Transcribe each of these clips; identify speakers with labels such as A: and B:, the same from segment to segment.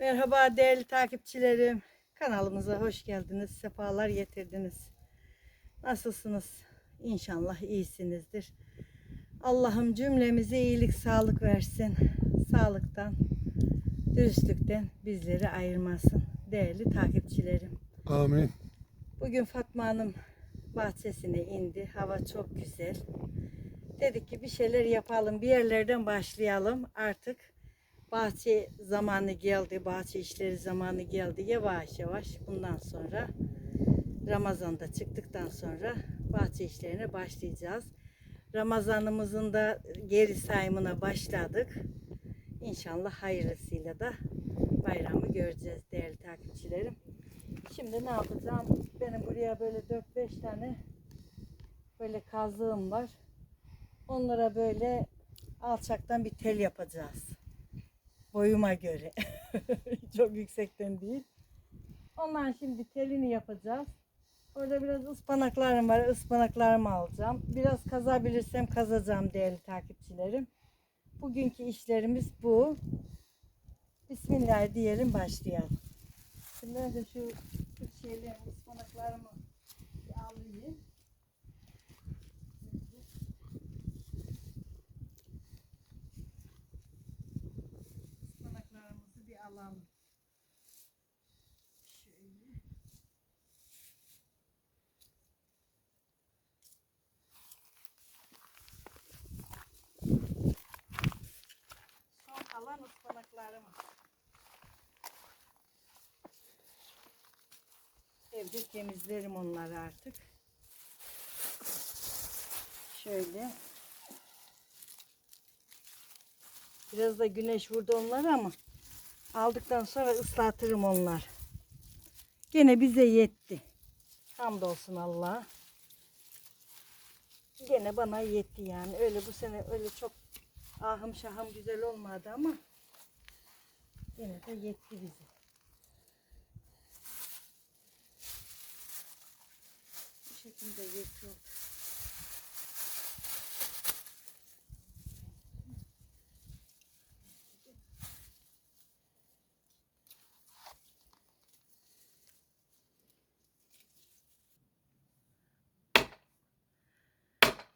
A: Merhaba değerli takipçilerim. Kanalımıza hoş geldiniz. Sefalar getirdiniz. Nasılsınız? İnşallah iyisinizdir. Allah'ım cümlemize iyilik, sağlık versin. Sağlıktan, dürüstlükten bizleri ayırmasın. Değerli takipçilerim.
B: Amin.
A: Bugün Fatma Hanım bahçesine indi. Hava çok güzel. Dedik ki bir şeyler yapalım. Bir yerlerden başlayalım. Artık bahçe zamanı geldi. Bahçe işleri zamanı geldi. Yavaş yavaş bundan sonra Ramazan'da çıktıktan sonra bahçe işlerine başlayacağız. Ramazanımızın da geri sayımına başladık. İnşallah hayırlısıyla da bayramı göreceğiz değerli takipçilerim. Şimdi ne yapacağım? Benim buraya böyle 4-5 tane böyle kazığım var. Onlara böyle alçaktan bir tel yapacağız. Boyuma göre. Çok yüksekten değil. Ondan şimdi telini yapacağız. Orada biraz ıspanaklarım var. Ispanaklarımı alacağım. Biraz kazabilirsem kazacağım değerli takipçilerim. Bugünkü işlerimiz bu. Bismillah diyelim başlayalım. Şimdi önce şu şeyleri, ıspanaklarımı bir alayım. Ispanaklarımızı bir alalım. Şöyle. Son kalan ıspanaklarımı. Evde temizlerim onları artık. Şöyle. Biraz da güneş vurdu onlara ama aldıktan sonra ıslatırım onlar. Gene bize yetti. Hamdolsun Allah'a. Gene bana yetti yani. Öyle bu sene öyle çok ahım şahım güzel olmadı ama gene de yetti bize. Bu şekilde yetiyor.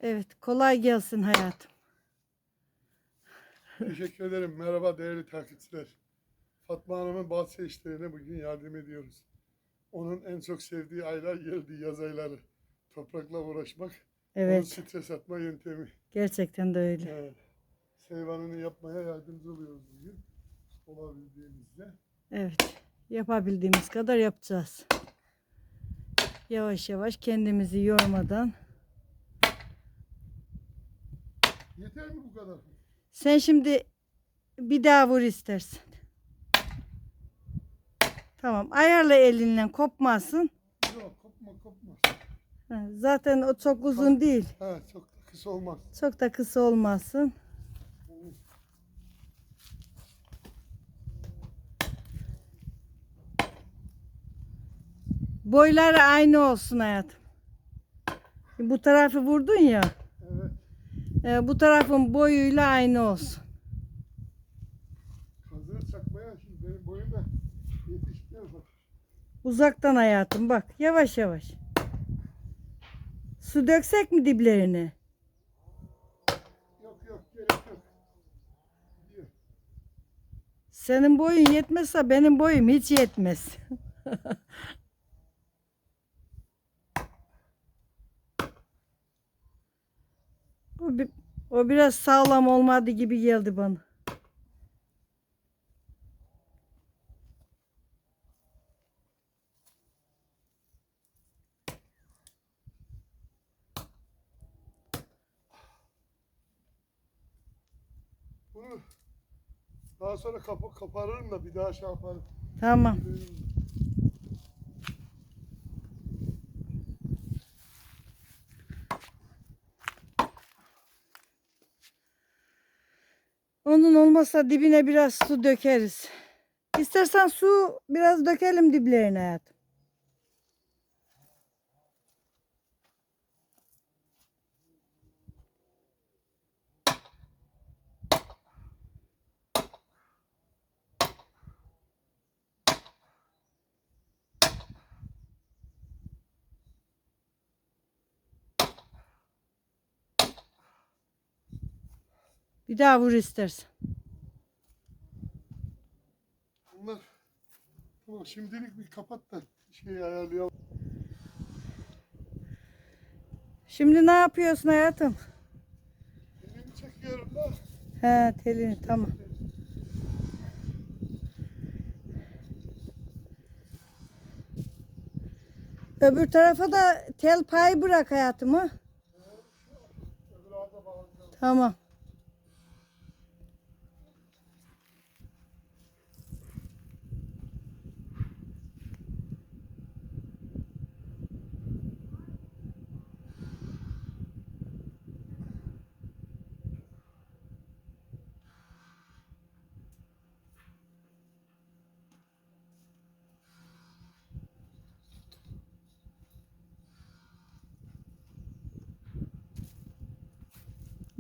A: Evet, kolay gelsin hayatım.
B: Teşekkür ederim. Merhaba değerli takipçiler. Fatma Hanım'ın bahçe işlerine bugün yardım ediyoruz. Onun en çok sevdiği aylar geldi yaz ayları. Toprakla uğraşmak. Onun
A: Evet,
B: stres atma yöntemi.
A: gerçekten de öyle.
B: Evet. Seyvanını yapmaya yardımcı oluyoruz bugün. Olabildiğimizde.
A: Evet, yapabildiğimiz kadar yapacağız. Yavaş yavaş kendimizi yormadan.
B: Yeter mi bu kadar?
A: Sen şimdi bir daha vur istersen. Tamam, ayarla elinle kopmasın.
B: Yok kopma kopma.
A: Ha, Zaten o çok uzun değil.
B: Ha, çok da kısa olmaz.
A: Çok da kısa olmasın. Boyları aynı olsun hayatım. Bu tarafı vurdun ya. E, bu tarafın boyuyla aynı olsun.
B: Kazığı çakmaya şimdi benim boyum da yetişmiyor bak.
A: Uzaktan hayatım bak yavaş yavaş. Su döksek mi diplerine?
B: Yok yok gerek yok. Gidiyor.
A: Senin boyun yetmezse benim boyum hiç yetmez. o, o biraz sağlam olmadı gibi geldi bana.
B: Bunu daha sonra kapı kaparırım da bir daha şey yaparım.
A: Tamam. Onun olmazsa dibine biraz su dökeriz. İstersen su biraz dökelim diplerine hayatım. Bir daha vur istersen.
B: Bunlar tamam şimdilik bir kapat da şeyi ayarlayalım.
A: Şimdi ne yapıyorsun hayatım?
B: Elimi çekiyorum da.
A: He telini tamam. Öbür tarafa da tel payı bırak hayatımı. Tamam.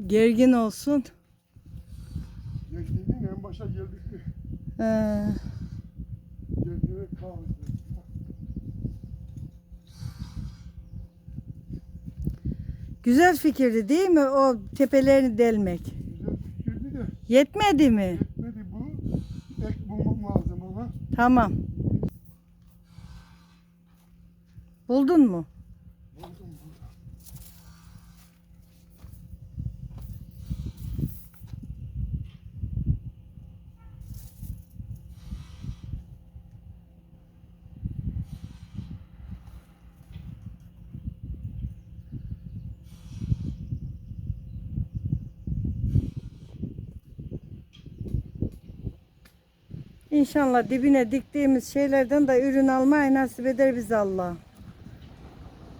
A: Gergin olsun.
B: Gerginliğin en başa geldik mi?
A: Ee,
B: Gerginlik kalmadı.
A: güzel fikirdi değil mi o tepelerini delmek?
B: Güzel fikirdi de
A: Yetmedi mi?
B: yetmedi bu. Ek bulmam lazım ona.
A: Tamam. Buldun mu? İnşallah dibine diktiğimiz şeylerden de ürün almayı nasip eder bize Allah.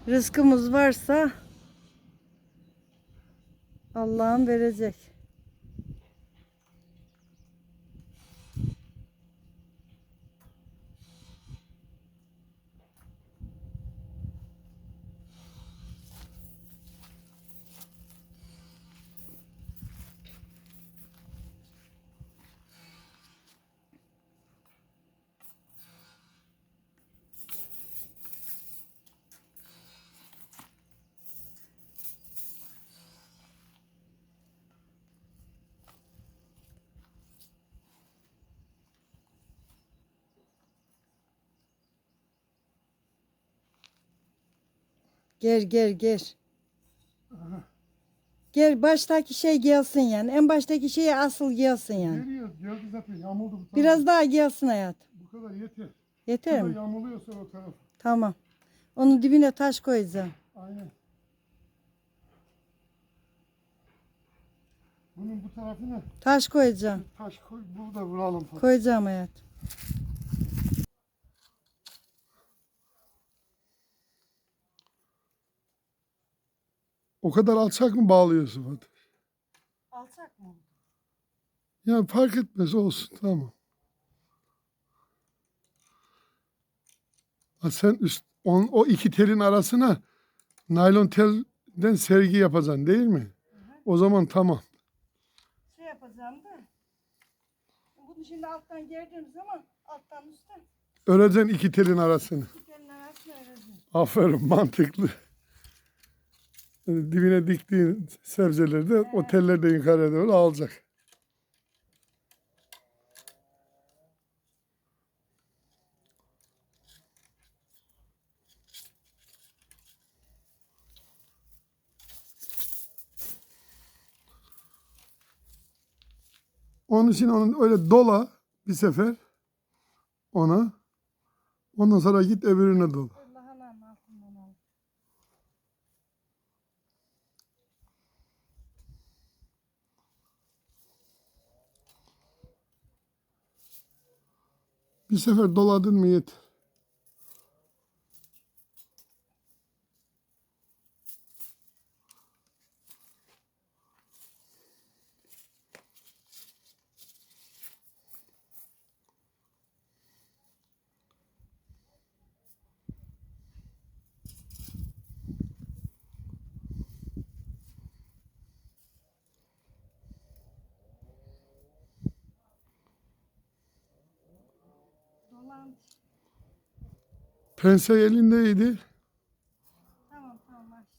A: Rızkımız varsa Allah'ım verecek. Gel gel gel. Gel baştaki şey gelsin yani. En baştaki şeyi asıl gelsin yani.
B: Geliyor. Geldi zaten yağmurdu bu taraf.
A: Biraz daha gelsin hayat.
B: Bu kadar yeter.
A: Yeter
B: Şurada
A: mi?
B: yağmurluyorsa o taraf.
A: Tamam. Onun dibine taş koyacağım.
B: Aynen. Bunun bu tarafına
A: Taş koyacağım.
B: taş koy, burada vuralım. falan.
A: Koyacağım hayat.
B: O kadar alçak mı bağlıyorsun Fatih?
A: Alçak mı?
B: Ya fark etmez olsun tamam. Ha sen üst, on, o iki telin arasına naylon telden sergi yapacaksın değil mi? O zaman tamam.
A: Şey yapacağım da. Bunu şimdi alttan gerdiğim zaman alttan üstte
B: Öreceksin iki telin arasını.
A: tekerin arasına öreceğim.
B: Aferin mantıklı. Yani Dibine diktiğin sebzeleri de o yukarıya doğru alacak. Onun için onun öyle dola bir sefer ona. Ondan sonra git öbürüne dola. Bir sefer doladın mı yeter.
A: Kullandı.
B: Pense elindeydi.
A: Tamam tamam açtım.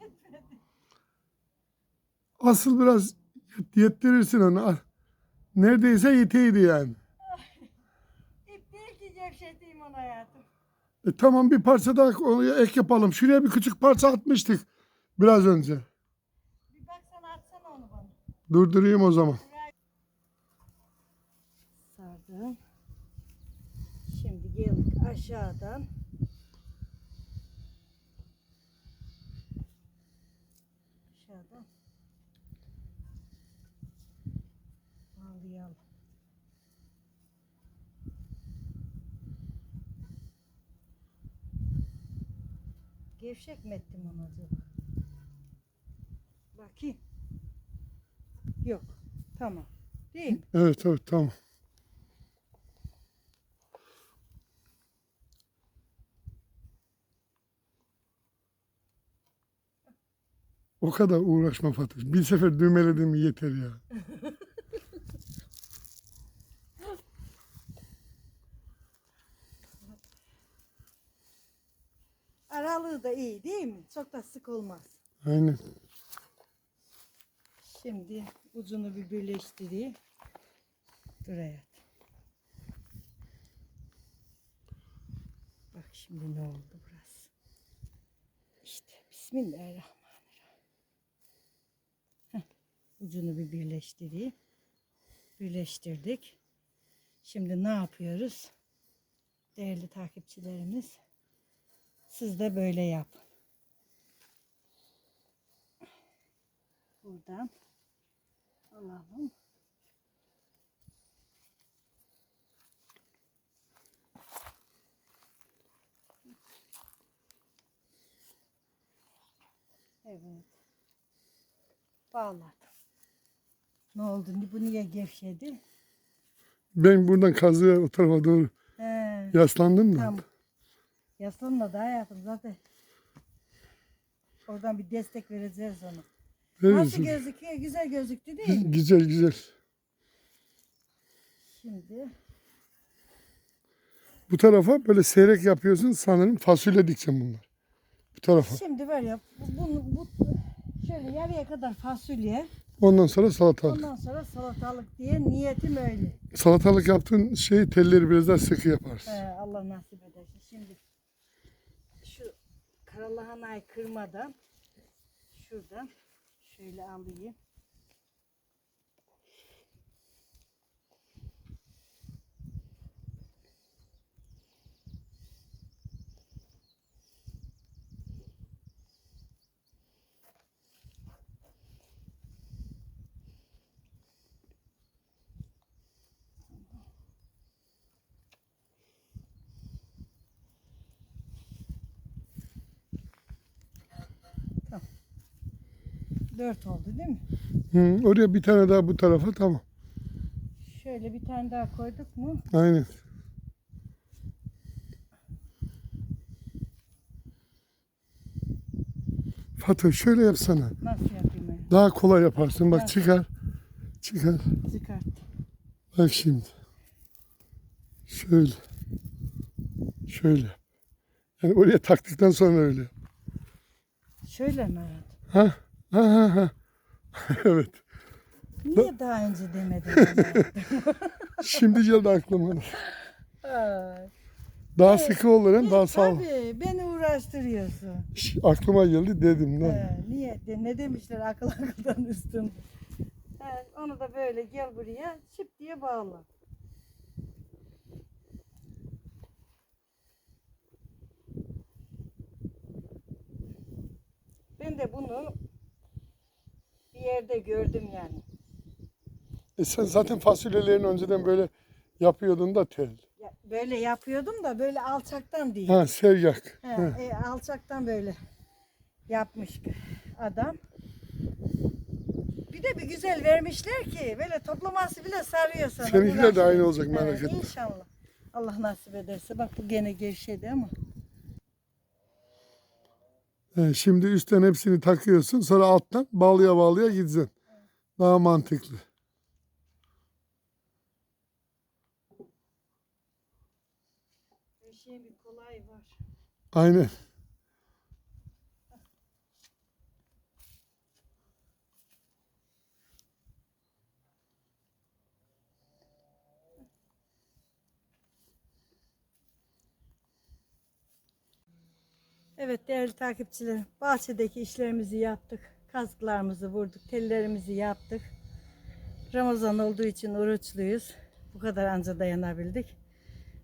B: Asıl biraz yettirirsin onu. Ah, Neredeyse yeteydi yani.
A: İp değil ki gevşeteyim onu hayatım.
B: E tamam bir parça daha ek yapalım. Şuraya bir küçük parça atmıştık biraz önce.
A: Bir baksana atsana onu bana.
B: Durdurayım o zaman.
A: Sardım. Şimdi geldik. Aşağıdan. Gevşek mi ettim onu acaba? Bakayım. Yok. Tamam. Değil mi?
B: Evet evet tamam. O kadar uğraşma Fatih. Bir sefer düğmeledim yeter ya.
A: da iyi değil mi? Çok da sık olmaz.
B: Aynen.
A: Şimdi ucunu bir birleştireyim. Dur hayatım. Bak şimdi ne oldu burası. İşte Bismillahirrahmanirrahim. Heh, ucunu bir birleştireyim. Birleştirdik. Şimdi ne yapıyoruz? Değerli takipçilerimiz. Siz de böyle yapın. Buradan alalım. Evet. Bağladım. Ne oldu? Bu niye gevşedi?
B: Ben buradan kazıya o tarafa doğru
A: He,
B: yaslandım da.
A: tamam. Yaslanma da hayatım zaten. Oradan bir destek vereceğiz ona. Nasıl
B: Verirsin.
A: gözüküyor? Güzel gözüktü değil mi?
B: Güzel güzel.
A: Şimdi
B: Bu tarafa böyle seyrek yapıyorsun sanırım fasulye dikeceğim bunlar. Bu tarafa.
A: Şimdi var ya bu, bunu- bu şöyle yarıya kadar fasulye
B: Ondan sonra salatalık.
A: ondan sonra salatalık diye niyetim öyle.
B: Salatalık yaptığın şey telleri biraz daha sıkı yaparsın.
A: He, Allah nasip ederse. Şimdi karalahanayı kırmadan şuradan şöyle alayım. Dört oldu değil mi?
B: Hı, oraya bir tane daha bu tarafa tamam.
A: Şöyle bir tane daha koyduk mu?
B: Aynen. Fatih şöyle yapsana.
A: Nasıl yapayım ben?
B: Daha kolay yaparsın. Bak
A: Nasıl?
B: çıkar. Çıkar.
A: Çıkart.
B: Bak şimdi. Şöyle. Şöyle. Yani oraya taktıktan sonra öyle.
A: Şöyle mi?
B: Ha? Ha ha ha. evet.
A: Niye daha önce demedin?
B: Şimdi geldi aklıma. Daha sıkı olur hem daha sağlam.
A: Tabii beni uğraştırıyorsun.
B: Ş- Aklıma geldi dedim. Ne?
A: He, niye? De, ne demişler akıl akıldan üstün. He, onu da böyle gel buraya çip diye bağla. Ben de bunu bir yerde gördüm yani.
B: E sen zaten fasulyelerini önceden böyle yapıyordun da tel.
A: Ya, böyle yapıyordum da böyle alçaktan değil.
B: Ha sevyak.
A: He,
B: Ha.
A: e, alçaktan böyle yapmış adam. Bir de bir güzel vermişler ki böyle toplaması bile sarıyor sana.
B: Seninkiler de aynı olacak, merak etme.
A: İnşallah. Allah nasip ederse. Bak bu gene gevşedi ama.
B: Şimdi üstten hepsini takıyorsun sonra alttan bağlıya bağlıya gideceksin. Daha mantıklı.
A: Her şey bir kolay var.
B: Aynen.
A: Evet değerli takipçilerim, bahçedeki işlerimizi yaptık. Kazıklarımızı vurduk, tellerimizi yaptık. Ramazan olduğu için oruçluyuz. Bu kadar anca dayanabildik.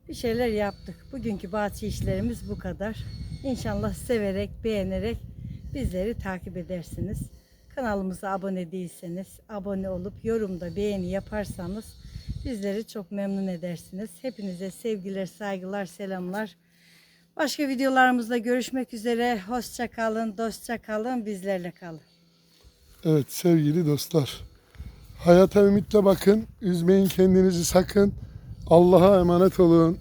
A: Bir şeyler yaptık. Bugünkü bahçe işlerimiz bu kadar. İnşallah severek, beğenerek bizleri takip edersiniz. Kanalımıza abone değilseniz, abone olup yorumda beğeni yaparsanız bizleri çok memnun edersiniz. Hepinize sevgiler, saygılar, selamlar. Başka videolarımızda görüşmek üzere. Hoşça kalın, dostça kalın, bizlerle kalın.
B: Evet sevgili dostlar. Hayata ümitle bakın. Üzmeyin kendinizi sakın. Allah'a emanet olun.